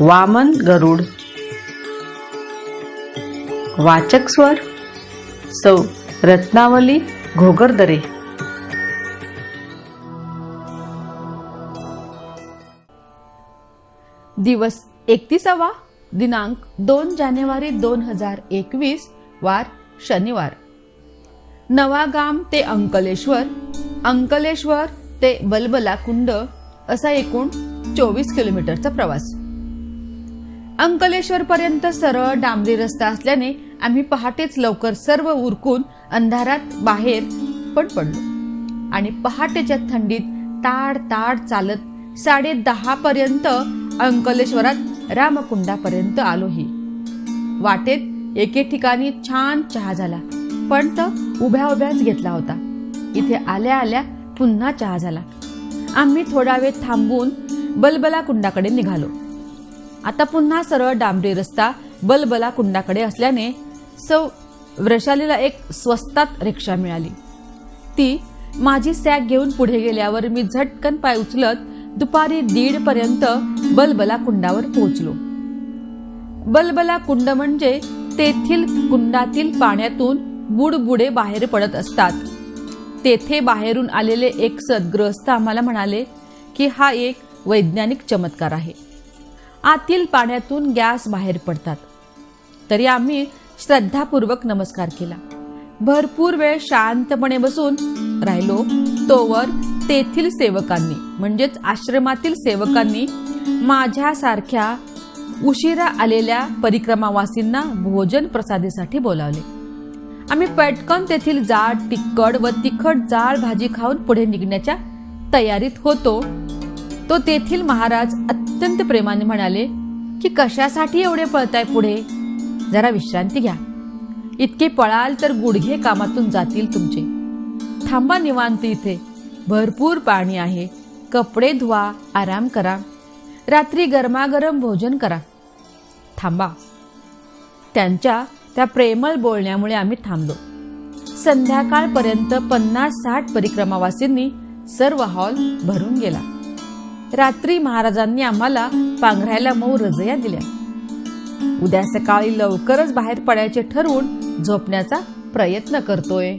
वामन गरुड. वाचक स्वर सौ रत्नावली घोगरदरे. दिवस एकतीसावा दिनांक दोन जानेवारी दोन हजार एकवीस वार शनिवार. नवागाम ते अंकलेश्वर अंकलेश्वर ते बलबला कुंड असा एकूण चोवीस किलोमीटरचा प्रवास. अंकलेश्वर पर्यंत सरळ डांबरी रस्ता असल्याने आम्ही पहाटेच लवकर सर्व उरकून अंधारात बाहेर पण पडलो. आणि पहाटेच्या थंडीत ताड ताड चालत साडे दहा पर्यंत अंकलेश्वरात रामकुंडापर्यंत आलोही. वाटेत एके ठिकाणी छान चहा झाला पण तर उभ्या उभ्याच घेतला होता. इथे आल्या आल्या पुन्हा चहा झाला. आम्ही थोडा वेळ थांबून बलबला कुंडाकडे निघालो. आता पुन्हा सरळ डांबरी रस्ता बलबला कुंडाकडे असल्याने सौ वृषालीला एक स्वस्तात रिक्षा मिळाली. ती माझी सॅग घेऊन पुढे गेल्यावर मी झटकन पाय उचलत दुपारी दीड पर्यंत बलबला कुंडावर पोहोचलो. बलबला कुंड म्हणजे तेथील कुंडातील पाण्यातून बुडबुडे बाहेर पडत असतात. तेथे बाहेरून आलेले एक सद्ग्रस्त आम्हाला म्हणाले की हा एक वैज्ञानिक चमत्कार आहे. आतील पाण्यातून गॅस बाहेर पडतात. तरी आम्ही श्रद्धापूर्वक नमस्कार केला. भरपूर वेळ शांतपणे बसून राहिलो तोवर तेथील सेवकांनी म्हणजेच आश्रमातील सेवकांनी माझ्यासारख्या उशिरा आलेल्या परिक्रमावासींना भोजन प्रसादीसाठी बोलावले. आम्ही पटकन तेथील जाड तिखट व तिखट जाड भाजी खाऊन पुढे निघण्याच्या तयारीत होतो. तो तेथील महाराज अत्यंत प्रेमाने म्हणाले की कशासाठी एवढे पळताय पुढे? जरा विश्रांती घ्या. इतके पळाल तर गुडघे कामातून जातील तुमचे. थांबा निवांत इथे. भरपूर पाणी आहे. कपडे धुवा आराम करा. रात्री गरमागरम भोजन करा. थांबा. त्यांच्या त्या प्रेमळ बोलण्यामुळे आम्ही थांबलो. संध्याकाळपर्यंत पन्नास साठ परिक्रमावासींनी सर्व हॉल भरून गेला. रात्री महाराजांनी आम्हाला पांघरायला मऊ रजया दिल्या. उद्या सकाळी लवकरच बाहेर पडायचे ठरवून झोपण्याचा प्रयत्न करतोय.